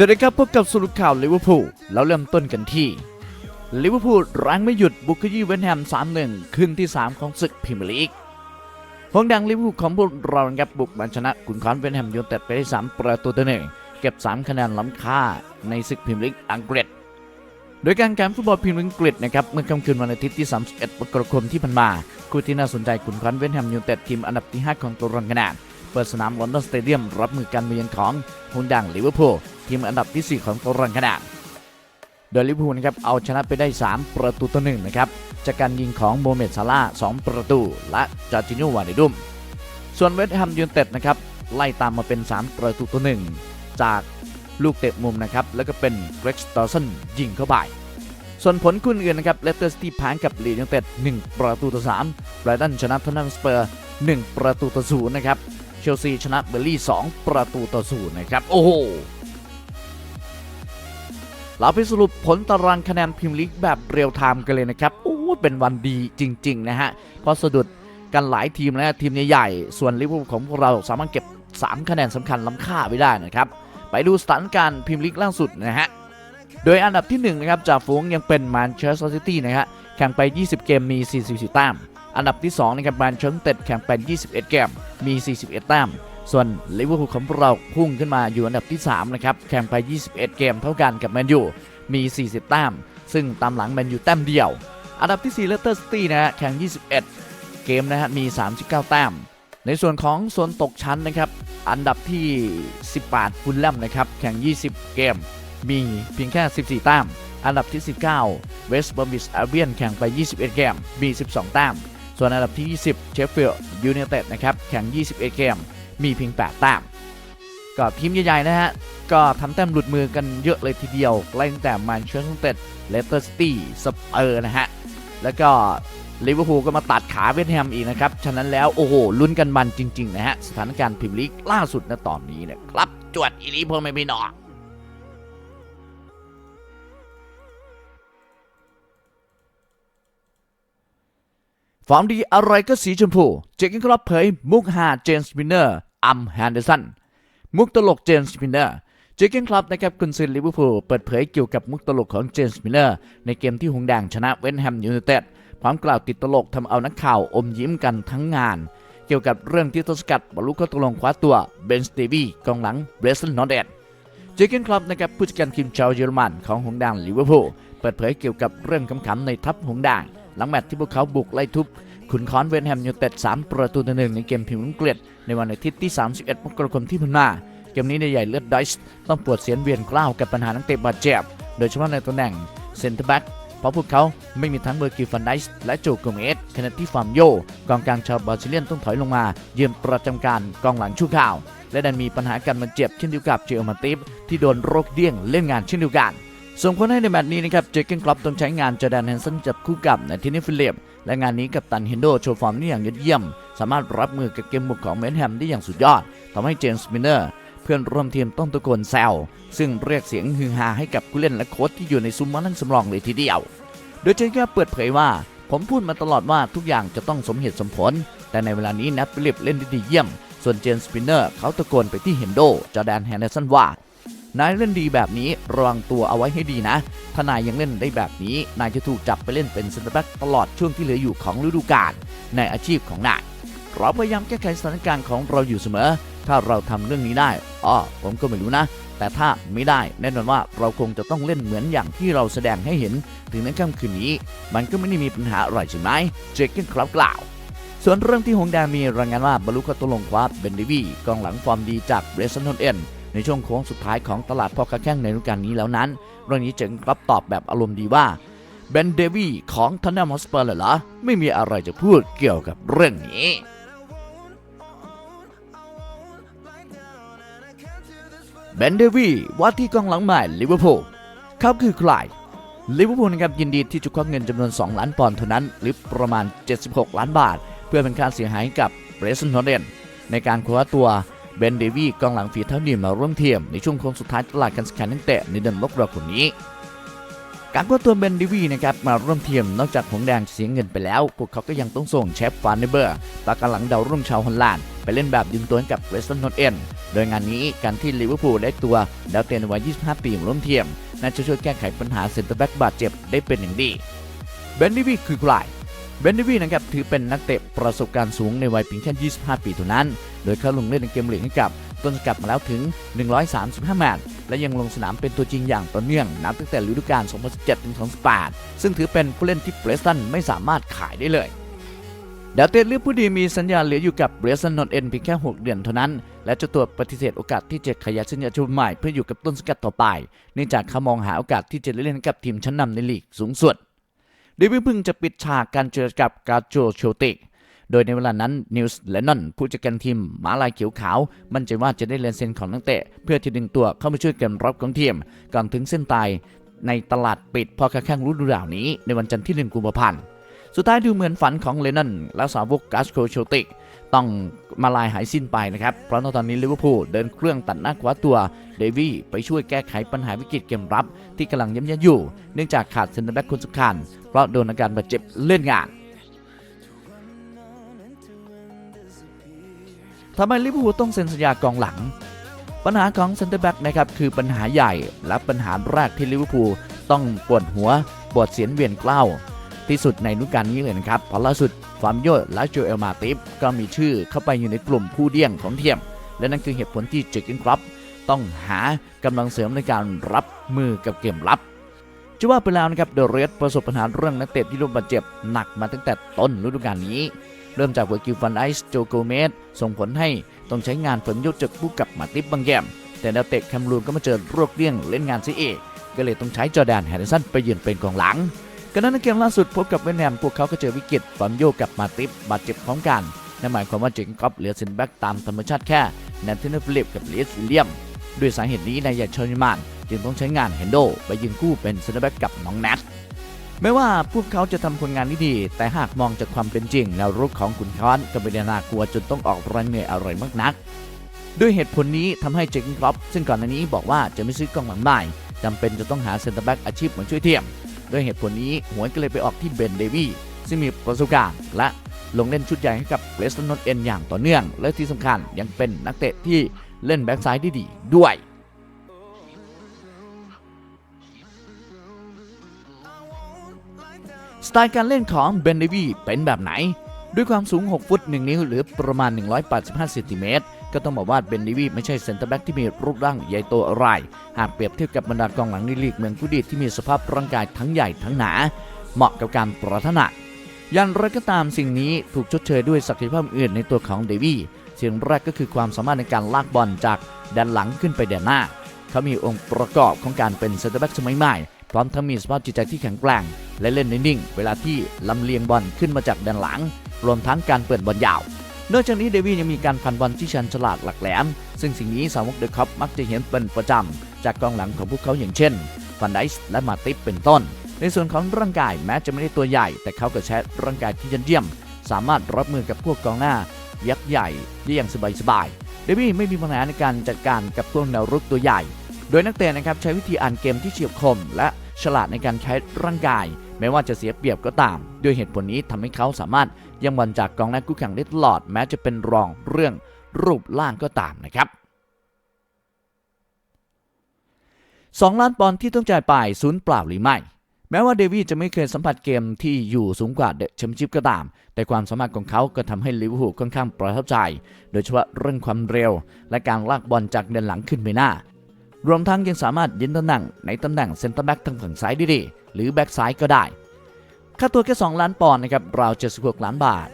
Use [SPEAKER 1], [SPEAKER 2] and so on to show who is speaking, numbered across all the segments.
[SPEAKER 1] สวัสดีครับพบกับสรุปข่าวลิเวอร์พูลแล้วเริ่มต้นกันที่ลิเวอร์พูลรั้งไม่หยุดบุกยี้เวนแฮม 3-1 ขึ้นที่ 3 ของศึกพรีเมียร์ลีกหงดังลิเวอร์พูลของพวกเราครับบุกมาชนะกุนคอนเวนแฮมยูไนเต็ดไปได้ 3 ประตูต่อหนึ่งเก็บ 3 คะแนนล้ำค่าในศึกพรีเมียร์ลีกอังกฤษ โดยการแข่งฟุตบอลพรีเมียร์ลีกอังกฤษนะครับเมื่อค่ำคืนวันอาทิตย์ที่ 31มกราคมที่ผ่านมาคู่ที่น่าสนใจกุนคอนเวนแฮมยูไนเต็ดทีมอันดับที่ 5 ของตารางคะแนนเปิดสนามลอนดอนสเตเดียมรับมือการมาเยือนของหงดังลิเวอร์พูล ทีมอันดับที่ 4 ของตารางคะแนนโดยลิเวอร์พูลนะครับเอาชนะไปได้ 3 ประตูต่อหนึ่งนะครับจากการยิงของโมเมดซาร่า2ประตู และจอร์จิโนวานิดุม ส่วนเวสต์แฮมยูไนเต็ดนะครับไล่ตามมาเป็น 3 ประตูต่อหนึ่งจากลูกเตะมุมนะครับแล้วก็เป็นเกรกสตอร์สันยิงเข้าไปส่วนผลคู่อื่นนะครับเลสเตอร์ซิตี้แพ้กับลีดยูไนเต็ด1ประตูต่อ3ไบรตันชนะทอตแนมสเปอร์ 1 ประตูต่อ0นะครับเชลซีชนะเบอร์ลี่ 2 ประตูต่อ0นะครับ โอ้โห เราไปสรุปผลตารางคะแนนพรีมียร์ลีกแบบเรียลไทม์กันเลยนะครับโอ้เป็นวันดีจริง ๆ นะฮะเพราะสะดุดกันหลายทีมนะทีมใหญ่ๆส่วนลิเวอร์พูลของพวกเราสามารถเก็บ 3 คะแนนสำคัญล้ำค่าไว้ได้นะครับ ไปดูสถานการณ์พรีมียร์ลีกล่าสุดนะฮะโดยอันดับที่1นะครับจ่าฝูงยังเป็นแมนเชสเตอร์ซิตี้นะฮะแข่งไป 20 เกมมี 44 แต้ม อันดับที่2นะครับแมนเชสเตอร์แข่งไป 21 เกมมี 41 แต้ม ส่วนลิเวอร์พูลของเราพุ่งขึ้นมาอยู่อันดับที่ 3 นะครับ แข่งไป 21 เกมเท่ากันกับแมนยูมี 40 แต้ม ซึ่งตามหลังแมนยูแต้มเดียว อันดับที่4เลสเตอร์ซิตี้นะฮะแข่ง 21 เกมนะฮะมี 39 แต้ม ในส่วนของโซนตกชั้นนะครับอันดับที่ 18ฟุลแลมนะครับแข่ง 20 เกม มีเพียงแค่ 14 แต้ม อันดับที่ 19เวสต์บอมบิสอาเบียนแข่งไป 21 เกม มี 12 แต้ม ส่วนอันดับที่ 20เชฟฟิลด์ยูไนเต็ดนะครับแข่ง 21 เกม มีเพียง8แต้มก็ทีมใหญ่ๆนะฮะ ก็ทำแต้มหลุดมือกันเยอะเลยทีเดียวไล่ตั้งแต่แมนเชสเตอร์ยูไนเต็ดเลสเตอร์ซิตี้สเปอร์นะฮะ แล้วก็ลิเวอร์พูลก็มาตัดขาเวสแฮมอีกนะครับ ฉะนั้นแล้วโอ้โหลุ้นกันมันจริง ๆ นะฮะ สถานการณ์พรีเมียร์ลีกล่าสุดณตอนนี้เนะครับ จวดอีลีเพ่อไม่พี่น้องฟอร์มดีอะไรก็สีชมพู เจคกินครอปเผยมุกหาเจมส์มินเนอร์ อัมแฮนเดอร์สันมุกตลกเจมส์มินเนอร์เจคกินคลับนะครับคุณซินลิเวอร์พูลเปิดเผยเกี่ยวกับมุกตลกของเจมส์มิลเลอร์ในเกมที่หงแดงชนะเวนแฮมยูไนเต็ดพร้อมกล่าวติดตลกทำเอานักข่าวอมยิ้มกันทั้งงาน เกี่ยวกับเรื่องที่ทศกัณฐ์บรรลุข้อตกลงคว้าตัวเบนสตีวีกองหลังเบรสเลนนอเดนเจอร์เกนคลับนะครับผู้จัดการทีมชาวเยอรมันของหงส์ด่างลิเวอร์พูลเปิดเผยเกี่ยวกับเรื่องขำๆในทัพหงส์ด่างหลังแมตช์ที่พวกเขาบุกไล่ทุบ ขุนค้อนเวนแฮมยูเต็ด3 ประตูต่อหนึ่งในเกมพิมพ์อังกฤษในวันอาทิตย์ที่ 31 มกราคมที่ผ่านมา เกมนี้ในใหญ่เลือดไดส์ต้องปวดเสียนเวียนกล้าวกับปัญหานักเตะบาดเจ็บ โดยเฉพาะในตำแหน่งเซนเตอร์แบ็กเพราะพวกเขาไม่มีทั้งเบอร์กิฟันไดส์และโจโกเมสขณะที่ฟาร์มโยกองกลางชาวบราซิเลียนต้องถอยลงมา เยือนประจำการกองหลังชั่วคราว และดันมีปัญหาการบาดเจ็บเช่นเดียวกับเจอมาติฟที่โดนโรคเดี้ยงเล่นงานเช่นเดียวกันส่งผลให้ในแมตช์นี้นะครับเจอร์เกนคลับต้องใช้งานจอแดนแฮนสันจับคู่กับนทินีฟิลิป และงานนี้กับตันเฮนโดโชว์ฟอร์มได้อย่างยอดเยี่ยม สามารถรับมือกับเกมบุกของเมนแฮมได้อย่างสุดยอดทำให้เจมส์มินเนอร์เพื่อนร่วมทีมต้องตะโกนแซวซึ่งเรียกเสียงฮือฮาให้กับผู้เล่นและโค้ชที่อยู่ในซุ้มมานั่งสำรองเลยทีเดียว โดยเจนก็เปิดเผยว่า ผมพูดมาตลอดว่าทุกอย่างจะต้องสมเหตุสมผล แต่ในเวลานี้นัทฟิลิปเล่นได้ดีเยี่ยม ส่วนเจนสปินเนอร์เขาตะโกนไปที่เฮนโดจอแดนแฮนเดอร์สันว่า นายเล่นดีแบบนี้ระวังตัวเอาไว้ให้ดีนะ ถ้านายยังเล่นได้แบบนี้ นายจะถูกจับไปเล่นเป็นเซนเตอร์แบ็กตลอดช่วงที่เหลืออยู่ของฤดูกาลในอาชีพของนายเราพยายามแก้ไขสถานการณ์ของเราอยู่เสมอ ถ้าเราทำเรื่องนี้ได้อ๋อผมก็ไม่รู้นะ แต่ถ้าไม่ได้แน่นอนว่าเราคงจะต้องเล่นเหมือนอย่างที่เราแสดงให้เห็น ถึงในค่ำคืนนี้ มันก็ไม่ได้มีปัญหาอะไรใช่ไหมเจคเกนครับกล่าวส่วนเรื่องที่หงแดงมีรายงานว่าบรรลุข้อตกลงคว้าเบนดิวีกองหลังฟอร์มดีจากเบรสันทอนเอ็น ในช่วงโค้งสุดท้ายของตลาดพ่อค้าแข้งในฤดูกาลนี้แล้วนั้น เรื่องนี้เจ๋งรับตอบแบบอารมณ์ดีว่าเบนเดวีของทันนัมฮอสเปอร์เหรอไม่มีอะไรจะพูดเกี่ยวกับเรื่องนี้เบนเดวีว่าที่กองหลังใหม่ลิเวอร์พูลเขาคือใครลิเวอร์พูลนะครับยินดีที่จะควักเงินจำนวน 2 ล้านปอนด์เท่านั้น หรือประมาณ 76 ล้านบาท เพื่อเป็นค่าเสียหายกับเบรสันทอเดนในการคว้าตัว เบนเดวีกองหลังฝีเท้าดีมาร่วมเทียมในช่วงโค้งสุดท้ายตลาดการซื้อขายนักเตะในเดือนมกราคมนี้ การคว้าตัวเบนเดวีนะครับมาร่วมเทียมนอกจากหงแดงเสียเงินไปแล้วพวกเขาก็ยังต้องส่งเชฟฟานเนเบอร์ปากกาหลังดาวรุ่งชาวฮอลแลนด์ไปเล่นแบบยืมตัวกับเวสตันนอตเอ็นโดยงานนี้การที่ลิเวอร์พูลได้ตัวดาวเตนวัย 25 ปีอย่าล้มเทียมน่าจะช่วยแก้ไขปัญหาเซนเตอร์แบ็กบาดเจ็บได้เป็นอย่างดีเบนดิวีคือใครเบนดิวีนะครับถือเป็นนักเตะประสบการณ์สูงในวัยเพียงแค่ 25 ปีเท่านั้น โดยเขาลงเล่นในเกมลีกให้กับต้นสกัดมาแล้วถึง 135แมตช์และยังลงสนามเป็นตัวจริงอย่างต่อเนื่องนับตั้งแต่ฤดูกาล 2017-2018 ซึ่งถือเป็นผู้เล่นที่เบรสตันไม่สามารถขายได้เลยดาวเตะลิเวอร์พูลดีมีสัญญาเหลืออยู่กับเบรสตันนอนเอ็นเพียงแค่ 6 เดือนเท่านั้น และเจ้าตัวปฏิเสธโอกาสที่จะขยายสัญญาฉบับใหม่เพื่ออยู่กับต้นสกัดต่อไปเนื่องจากเขามองหาโอกาสที่จะเล่นให้กับทีมชั้นนำในลีกสูงสุดเดวิดเพิ่งจะปิดฉากการเจอกับกาโจโชติก โดยในเวลานั้นนิวส์และนอนผู้จัดการทีมหมาลายเขียวขาว มั่นใจว่าจะได้เลนเซ็นของนักเตะ เพื่อที่ดึงตัวเข้ามาช่วยกันรับของทีมก่อนถึงเส้นตายในตลาดปิดพอค้าแข่งฤดูกาลนี้ในวันจันทร์ที่ 1 กุมภาพันธ์สุดท้ายดูเหมือนฝันของเลนนอนและสาวกกาสโคโชติกต้องมาลายหายสิ้นไปนะครับ เพราะตอนนี้ลิเวอร์พูลเดินเครื่องตัดหน้าคว้าตัวเดวี่ไปช่วยแก้ไขปัญหาวิกฤตเกมรับที่กำลังย่ำแย่อยู่ เนื่องจากขาดเซนเตอร์แบ็กคนสำคัญเพราะโดนอาการบาดเจ็บเล่นงาน ทำไมลิเวอร์พูลต้องเซ็นสัญญากองหลัง ปัญหาของเซนเตอร์แบ็กนะครับคือปัญหาใหญ่และปัญหาแรกที่ลิเวอร์พูลต้องปวดหัวปวดเสียนเวียนเกล้าที่สุดในฤดูกาลนี้เลยนะครับเพราะล่าสุดฟาร์มโยและโจเอลมาติฟก็มีชื่อเข้าไปอยู่ในกลุ่มผู้เดี่ยงของเทียม และนั่นคือเหตุผลที่เจอร์เกนคลับต้องหากำลังเสริมในการรับมือกับเกมรับจะว่าไปแล้วนะครับเดอะเรสประสบปัญหาเรื่องนักเตะที่ร่วมบาดเจ็บหนักมาตั้งแต่ต้นฤดูกาลนี้ เริ่มจากเวอร์กิลฟันไอส์โจโกเมสส่งผลให้ต้องใช้งานฝนยุดจากผู้กับมาติฟบางแกมแต่ดาวเตะแคมรูนก็มาเจอโรคเลี่ยงเล่นงานซีเองก็เลยต้องใช้จอแดนแฮร์ริสันไปยืนเป็นกองหลังกันนั้นในเกมล่าสุดพบกับเวสต์แฮมพวกเขาก็เจอวิกฤตฟอนโยกับมาติฟบาดเจ็บพร้อมกันนั่นหมายความว่าเจงกอบเหลือเซนแบ็กตามธรรมชาติแค่แนนเทนเนอร์ฟิลิปกับลีสวิลเลียมด้วยสาเหตุนี้นายใหญ่ชอนิมานจึงต้องใช้งานเฮนโดไปยืนคู่เป็นเซนแบ็กกับน้องแนท ไม่ว่าพวกเขาจะทำผลงานที่ดี แต่หากมองจากความเป็นจริงแนวรุกของขุนค้อนก็ไม่ได้น่ากลัวจนต้องออกแรงเหนื่อยอะไรมากนัก ด้วยเหตุผลนี้ทำให้เจคครอปซึ่งก่อนหน้านี้บอกว่าจะไม่ซื้อกองหลังใหม่จำเป็นจะต้องหาเซนเตอร์แบ็กอาชีพมาช่วยเทียม ด้วยเหตุผลนี้หวยก็เลยไปออกที่เบนเดวี่ซึ่งมีประสบการณ์และลงเล่นชุดใหญ่ให้กับเลสตันนอตเอ็นอย่างต่อเนื่อง และที่สำคัญยังเป็นนักเตะที่เล่นแบ็กซ้ายได้ดีด้วย สไตล์การเล่นของเบนเดวีเป็นแบบไหน ด้วยความสูง 6 ฟุต 1 นิ้ว หรือประมาณ 185เซนติเมตรก็ต้องบอกว่าเบนเดวีไม่ใช่เซนเตอร์แบ็กที่มีรูปร่างใหญ่โตอะไร หากเปรียบเทียบกับบรรดากองหลังในลีกเมืองผู้ดีที่มีสภาพร่างกายทั้งใหญ่ทั้งหนา เหมาะกับการประทะหนักย่างไรก็ตามสิ่งนี้ถูกชดเชยด้วยศักยภาพอื่นในตัวของเดวีสิ่งแรกก็คือความสามารถในการลากบอลจากด้านหลังขึ้นไปด้านหน้า เขามีองค์ประกอบของการเป็นเซนเตอร์แบ็กสมัยใหม่พร้อมทั้งมีสภาพจิตใจที่แข็งแกร่ง และเล่นนิ่งๆ เวลาที่ลำเลียงบอลขึ้นมาจากด้านหลัง รวมทั้งการเปิดบอลยาว นอกจากนี้เดวี่ยังมีการพันบอลที่ชันฉลาดหลักแหลม ซึ่งสิ่งนี้สาวกเดอะคัพมักจะเห็นเป็นประจำ จากกองหลังของพวกเขาอย่างเช่นฟันไดส์และมาติฟเป็นต้น ในส่วนของร่างกายแม้จะไม่ได้ตัวใหญ่ แต่เขาก็ใช้ร่างกายที่ยันเยี่ยม สามารถรับมือกับพวกกองหน้า ยักษ์ใหญ่ได้อย่างสบายๆ เดวี่ไม่มีปัญหาในการจัดการกับพวกแนวรุกตัวใหญ่ โดยนักเตะนะครับใช้วิธีอ่านเกมที่เฉียบคมและฉลาดในการใช้ร่างกาย แม้ว่าจะเสียเปรียบก็ตาม ด้วยเหตุผลนี้ทำให้เขาสามารถยังบอลจากกองหน้าคู่แข่งได้ตลอด แม้จะเป็นรองเรื่องรูปร่างก็ตามนะครับ2ล้านปอนด์ที่ต้องจ่ายไปศูนย์เปล่าหรือไม่ แม้ว่าเดวิดจะไม่เคยสัมผัสเกมที่อยู่สูงกว่าเดชมชิพก็ตาม แต่ความสามารถของเขาก็ทำให้ลิเวอร์พูลค่อนข้างประทับใจ โดยเฉพาะเรื่องความเร็ว และการลากบอลจากเดินหลังขึ้นไปหน้า รวมทั้งยังสามารถยืนตำแหน่งในตำแหน่งเซนเตอร์แบ็กทางฝั่งซ้ายได้ดีหรือแบ็กซ้ายก็ได้ ค่าตัวแค่ 2 ล้านปอนด์นะครับราว76ล้านบาท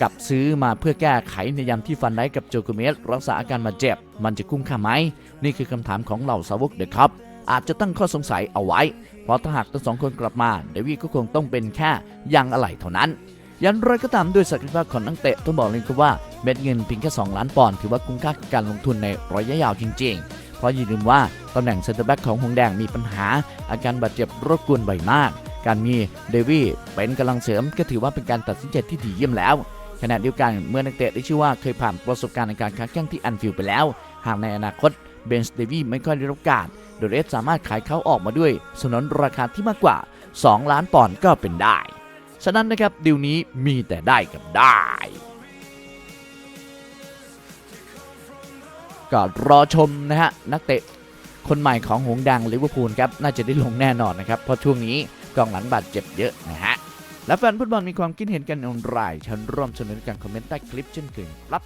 [SPEAKER 1] กับซื้อมาเพื่อแก้ไขในยามที่ฟันได้กับโจโกเมสรักษาอาการบาดเจ็บ มันจะคุ้มค่าไหม นี่คือคำถามของเหล่าสาวกเดอะคัพอาจจะตั้งข้อสงสัยเอาไว้ เพราะถ้าหากทั้งสองคนกลับมาเดวี่ก็คงต้องเป็นแค่ยางอะไหล่เท่านั้นยันไรก็ตามด้วยศักยภาพของนักเตะต้องบอกเลยครับว่าเม็ดเงินเพียงแค่ 2 ล้านปอนด์ถือว่าคุ้มค่ากับการลงทุนในระยะยาวจริง ๆ เพราะอย่าลืมว่าตำแหน่งเซนเตอร์แบ็กของหงแดงมีปัญหา อาการบาดเจ็บรบกวนบ่อยมาก การมีเดวี่เป็นกำลังเสริมก็ถือว่าเป็นการตัดสินใจที่ดีเยี่ยมแล้วขณะเดียวกันเมื่อนักเตะได้ชื่อว่าเคยผ่านประสบการณ์ในการค้าแข่งที่อันฟิลไปแล้ว หากในอนาคตเบนส์เดวี่ไม่ค่อยได้รับกาสโดยเรสสามารถขายเขาออกมาด้วยสนนราคาที่มากกว่า 2 ล้านปอนด์ก็เป็นได้ ฉะนั้นนะครับดีลนี้มีแต่ได้กับได้ ก็รอชมนะฮะนักเตะคนใหม่ของหงดังลิเวอร์พูลครับน่าจะได้ลงแน่นอนนะครับเพราะช่วงนี้กองหลังบาดเจ็บเยอะนะฮะและแฟนฟุตบอลมีความคิดเห็นกันอย่างไรเฉันร่วมสนุนการคอมเมนต์ใต้คลิปเช่นเคยครับ